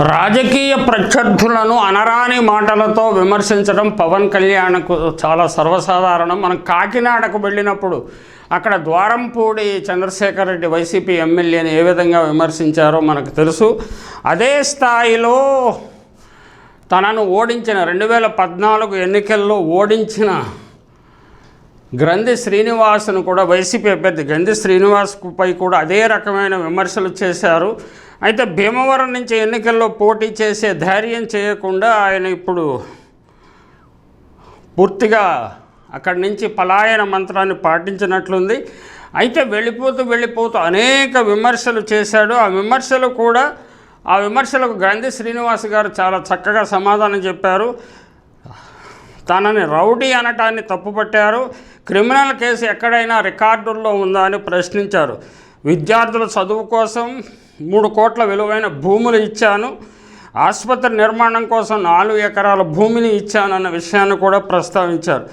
రాజకీయ ప్రత్యర్థులను అనరాని మాటలతో విమర్శించడం పవన్ కళ్యాణ్కు చాలా సర్వసాధారణం. మనం కాకినాడకు వెళ్ళినప్పుడు అక్కడ ద్వారంపూడి చంద్రశేఖర్ రెడ్డి వైసీపీ ఎమ్మెల్యేని ఏ విధంగా విమర్శించారో మనకు తెలుసు. అదే స్థాయిలో తనను ఓడించిన రెండు వేల పద్నాలుగు ఎన్నికల్లో ఓడించిన గ్రంథి శ్రీనివాస్ను కూడా వైసీపీ అభ్యర్థి గ్రంథి శ్రీనివాస్పై కూడా అదే రకమైన విమర్శలు చేశారు. అయితే భీమవరం నుంచి ఎన్నికల్లో పోటీ చేసే ధైర్యం చేయకుండా ఆయన ఇప్పుడు పూర్తిగా అక్కడి నుంచి పలాయన మంత్రాన్ని పాటించినట్లుంది. అయితే వెళ్ళిపోతూ వెళ్ళిపోతూ అనేక విమర్శలు చేశాడు. ఆ విమర్శలు కూడా ఆ విమర్శలకు గ్రంథి శ్రీనివాస్ గారు చాలా చక్కగా సమాధానం చెప్పారు. తనని రౌడీ అనటాన్ని తప్పుపట్టారు. క్రిమినల్ కేసు ఎక్కడైనా రికార్డుల్లో ఉందా అని ప్రశ్నించారు. విద్యార్థుల చదువు కోసం మూడు కోట్ల విలువైన భూములు ఇచ్చాను. ఆసుపత్రి నిర్మాణం కోసం నాలుగు ఎకరాల భూమిని ఇచ్చానన్న విషయాన్ని కూడా ప్రస్తావించారు.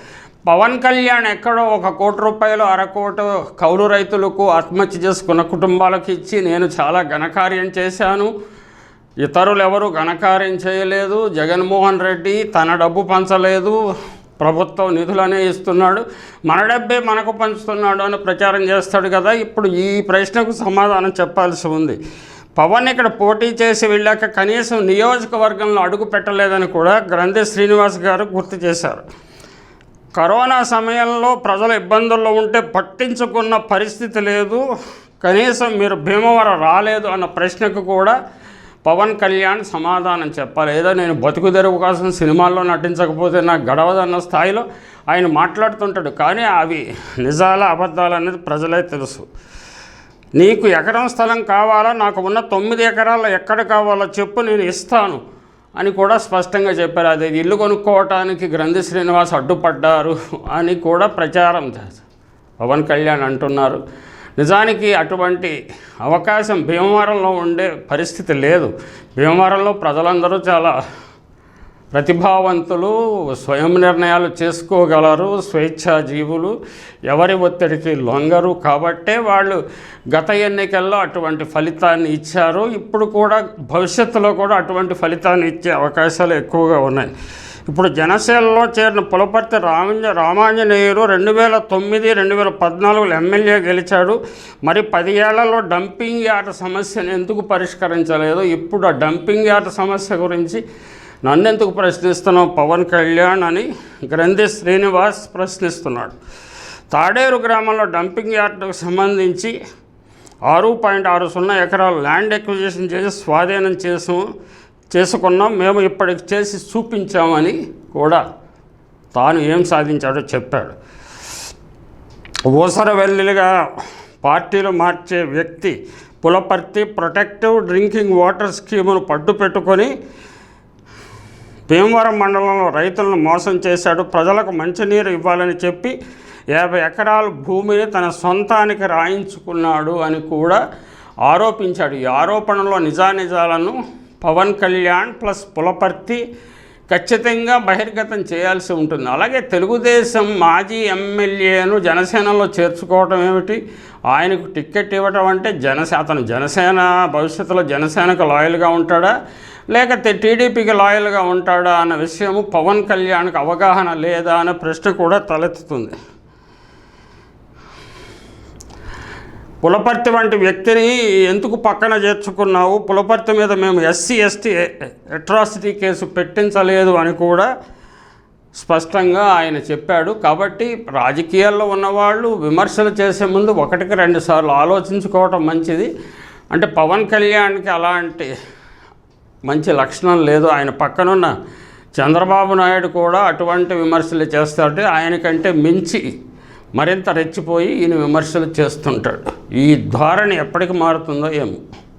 పవన్ కళ్యాణ్ ఎక్కడో ఒక కోటి రూపాయలు అరకోట కౌలు రైతులకు ఆత్మహత్య చేసుకున్న కుటుంబాలకు ఇచ్చి నేను చాలా ఘనకార్యం చేశాను. ఇతరులు ఎవరు ఘనకార్యం చేయలేదు. జగన్మోహన్ రెడ్డి తన డబ్బు పంచలేదు. ప్రభుత్వం నిధులనే ఇస్తున్నాడు మన డబ్బే మనకు పంచుతున్నాడు అని ప్రచారం చేస్తాడు కదా. ఇప్పుడు ఈ ప్రశ్నకు సమాధానం చెప్పాల్సి ఉంది. పవన్ ఇక్కడ పోటీ చేసి వెళ్ళాక కనీసం నియోజకవర్గంలో అడుగు పెట్టలేదని కూడా గ్రంథి శ్రీనివాస్ గారు గుర్తు చేశారు. కరోనా సమయంలో ప్రజలు ఇబ్బందుల్లో ఉంటే పట్టించుకున్న పరిస్థితి లేదు. కనీసం మీరు భీమవరం రాలేదు అన్న ప్రశ్నకు కూడా పవన్ కళ్యాణ్ సమాధానం చెప్పాలి. ఏదో నేను బతుకు తెరువు కోసం సినిమాల్లో నటించకపోతే నాకు గడవదన్న స్థాయిలో ఆయన మాట్లాడుతుంటాడు. కానీ అవి నిజాల అబద్ధాలు అనేది ప్రజలే తెలుసు. నీకు ఎకరం స్థలం కావాలా? నాకు ఉన్న తొమ్మిది ఎకరాలు ఎక్కడ కావాలో చెప్పు నేను ఇస్తాను అని కూడా స్పష్టంగా చెప్పారు. అది ఇల్లు కొనుక్కోవటానికి గ్రంథి శ్రీనివాస్ అడ్డుపడ్డారు అని కూడా ప్రచారం చేశారు పవన్ కళ్యాణ్ అంటున్నారు. నిజానికి అటువంటి అవకాశం భీమవరంలో ఉండే పరిస్థితి లేదు. భీమవరంలో ప్రజలందరూ చాలా ప్రతిభావంతులు స్వయం నిర్ణయాలు చేసుకోగలరు స్వేచ్ఛా జీవులు ఎవరి ఒత్తిడికి లొంగరు. కాబట్టే వాళ్ళు గత ఎన్నికల్లో అటువంటి ఫలితాన్ని ఇచ్చారు. ఇప్పుడు కూడా భవిష్యత్తులో కూడా అటువంటి ఫలితాన్ని ఇచ్చే అవకాశాలు ఎక్కువగా ఉన్నాయి. ఇప్పుడు జనసేనలో చేరిన పులపర్తి రామంజ రామాంజనేయుడు రెండు వేల తొమ్మిది రెండు వేల పద్నాలుగులో ఎమ్మెల్యే గెలిచాడు. మరి పది ఏళ్ళలో డంపింగ్ యార్డ్ సమస్యను ఎందుకు పరిష్కరించలేదు? ఇప్పుడు ఆ డంపింగ్ యార్డ్ సమస్య గురించి నన్ను ఎందుకు ప్రశ్నిస్తున్నావు? పవన్ కళ్యాణ్ అని గ్రంథి శ్రీనివాస్ ప్రశ్నిస్తున్నాడు. తాడేరు గ్రామంలో డంపింగ్ యార్డుకు సంబంధించి ఆరు పాయింట్ ఆరు సున్నా ఎకరాలు ల్యాండ్ ఎక్విజిషన్ చేసి స్వాధీనం చేసాము చేసుకున్నాం మేము ఇప్పటికి చేసి చూపించామని కూడా తాను ఏం సాధించాడో చెప్పాడు. ఊసరవెల్లిగా పార్టీలు మార్చే వ్యక్తి పులపర్తి ప్రొటెక్టివ్ డ్రింకింగ్ వాటర్ స్కీమును పట్టు పెట్టుకొని భీమవరం మండలంలో రైతులను మోసం చేశాడు. ప్రజలకు మంచినీరు ఇవ్వాలని చెప్పి యాభై ఎకరాల భూమిని తన సొంతానికి రాయించుకున్నాడు అని కూడా ఆరోపించాడు. ఈ ఆరోపణలో నిజానిజాలను పవన్ కళ్యాణ్ ప్లస్ పులపర్తి ఖచ్చితంగా బహిర్గతం చేయాల్సి ఉంటుంది. అలాగే తెలుగుదేశం మాజీ ఎమ్మెల్యేను జనసేనలో చేర్చుకోవటం ఏమిటి? ఆయనకు టిక్కెట్ ఇవ్వటం అంటే జనసే అతను జనసేన భవిష్యత్తులో జనసేనకు లాయల్గా ఉంటాడా? లేక టీడీపీకి లాయల్గా ఉంటాడా? అన్న విషయము పవన్ కళ్యాణ్కి అవగాహన లేదా అనే ప్రశ్న కూడా తలెత్తుతుంది. పులపర్తి వంటి వ్యక్తిని ఎందుకు పక్కన చేర్చుకున్నావు? పులపర్తి మీద మేము ఎస్సీ ఎస్టీ అట్రాసిటీ కేసు పెట్టించలేదు అని కూడా స్పష్టంగా ఆయన చెప్పాడు. కాబట్టి రాజకీయాల్లో ఉన్నవాళ్ళు విమర్శలు చేసే ముందు ఒకటికి రెండు సార్లు ఆలోచించుకోవటం మంచిది. అంటే పవన్ కళ్యాణ్కి అలాంటి మంచి లక్షణం లేదు. ఆయన పక్కనున్న చంద్రబాబు నాయుడు కూడా అటువంటి విమర్శలు చేస్తాడు. ఆయనకంటే మించి మరింత రెచ్చిపోయి ఈయన విమర్శలు చేస్తుంటాడు. ఈ ధోరణి ఎప్పటికి మారుతుందో ఏమో.